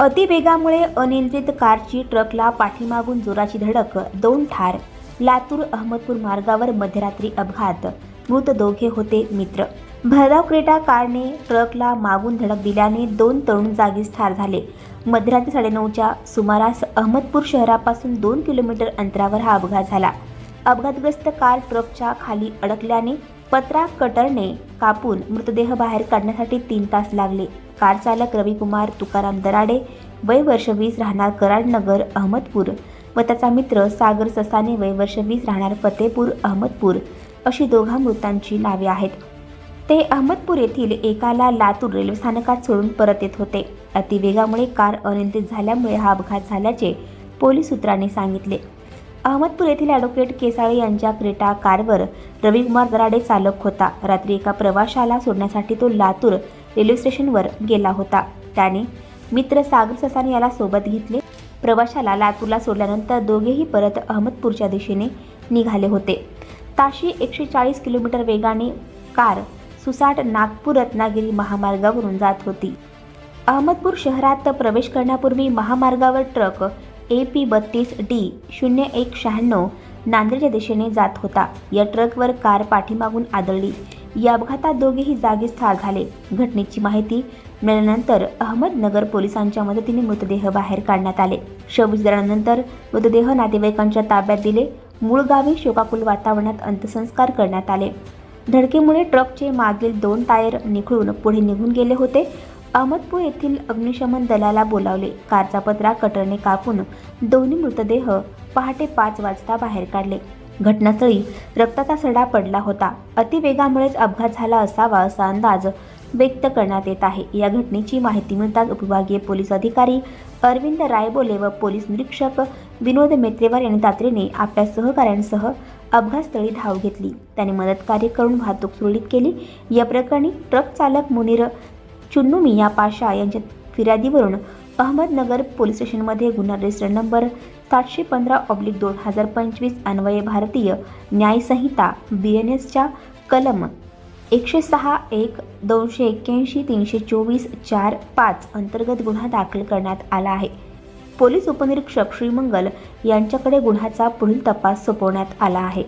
अतिवेगामुळे अनियंत्रित कारची ट्रकला पाठीमागून जोराची धडक दोन ठार. लातूर अहमदपूर मार्गावर मध्यरात्री अपघात. मृत दोघे होते मित्र. भरधाव क्रेटा कारने ट्रकला मागून धडक दिल्याने दोन तरुण जागीच ठार झाले. मध्यरात्री साडेनऊच्या सुमारास अहमदपूर शहरापासून दोन किलोमीटर अंतरावर हा अपघात झाला. अपघातग्रस्त कार ट्रकच्या खाली अडकल्याने पत्रा कटरने कापून मृतदेह बाहेर काढण्यासाठी तीन तास लागले. कार चालक रविकुमार तुकाराम दराडे वय वर्ष वीस राहणार कराडनगर अहमदपूर. व त्याचा मित्र सागर ससाने वय वर्ष वीस राहणार फतेपूर अहमदपूर. अशी दोघा मृतांची नावे आहेत. ते अहमदपूर येथील एकाला लातूर रेल्वे स्थानकात सोडून परत येत होते. अतिवेगामुळे कार अनियंत्रित झाल्यामुळे हा अपघात झाल्याचे पोलीस सूत्रांनी सांगितले. अहमदपूर येथील ॲडव्होकेट केसाळे यांच्या क्रेटा कारवर रविकुमार दराडे चालक होता. रात्री एका प्रवाशाला सोडण्यासाठी तो लातूर रेल्वे स्टेशनवर गेला होता. त्याने मित्र सागर ससाने याला सोबत घेतले. प्रवाशाला लातूरला सोडल्यानंतर दोघेही परत अहमदपूरच्या दिशेने निघाले होते. ताशी एकशे चाळीस किलोमीटर वेगाने कार सुसाट नागपूर रत्नागिरी महामार्गावरून जात होती. अहमदपूर शहरात प्रवेश करण्यापूर्वी महामार्गावर ट्रक ए पी बत्तीस डी शून्य एक शहाण्णव नांदेडच्या दिशेने जात होता. या ट्रकवर कार पाठीमागून आदळली. या अपघातात दोघेही जागीच ठार झाले. घटनेची माहिती मिळाल्यानंतर अहमदनगर पोलिसांच्या मदतीने मृतदेह बाहेर काढण्यात आले. शोवीस मृतदेह नातेवाईकांच्या ताब्यात दिले. मूळ गावी शोकाकुल वातावरणात अंत्यसंस्कार करण्यात आले. धडकेमुळे ट्रकचे मागील दोन टायर निखळून पुढे निघून गेले होते. अहमदपूर येथील अग्निशमन दलाला बोलावले. कारचा पत्रा कटरने कापून दोन्ही मृतदेह पहाटे पाच वाजता बाहेर काढले. घटनास्थळी रक्ताचा सडा पडला होता. अतिवेगामुळेच अपघात झाला असावा असा अंदाज व्यक्त करण्यात येत आहे. या घटनेची माहिती मिळताच उपविभागीय पोलीस अधिकारी अरविंद रायबोले व पोलीस निरीक्षक विनोद मेत्रेवार यांनी तातडीने आपल्या सहकाऱ्यांसह अपघातस्थळी धाव घेतली. त्यांनी मदतकार्य करून वाहतूक सुरळीत केली. या प्रकरणी ट्रक चालक मुनीर चुन्नुमिया पाशा यांच्या फिर्यादीवरून अहमदनगर पोलीस स्टेशनमध्ये गुन्हा रजिस्टर नंबर सातशे पंधरा ऑब्लिक दोन हजार पंचवीस अन्वये भारतीय न्यायसंहिता बी एन एसच्या कलम एकशे सहा एक दोनशे एक्क्याऐंशी तीनशे चोवीस चार पाच अंतर्गत गुन्हा दाखल करण्यात आला आहे. पोलीस उपनिरीक्षक श्रीमंगल यांच्याकडे गुन्ह्याचा पुढील तपास सोपवण्यात आला आहे.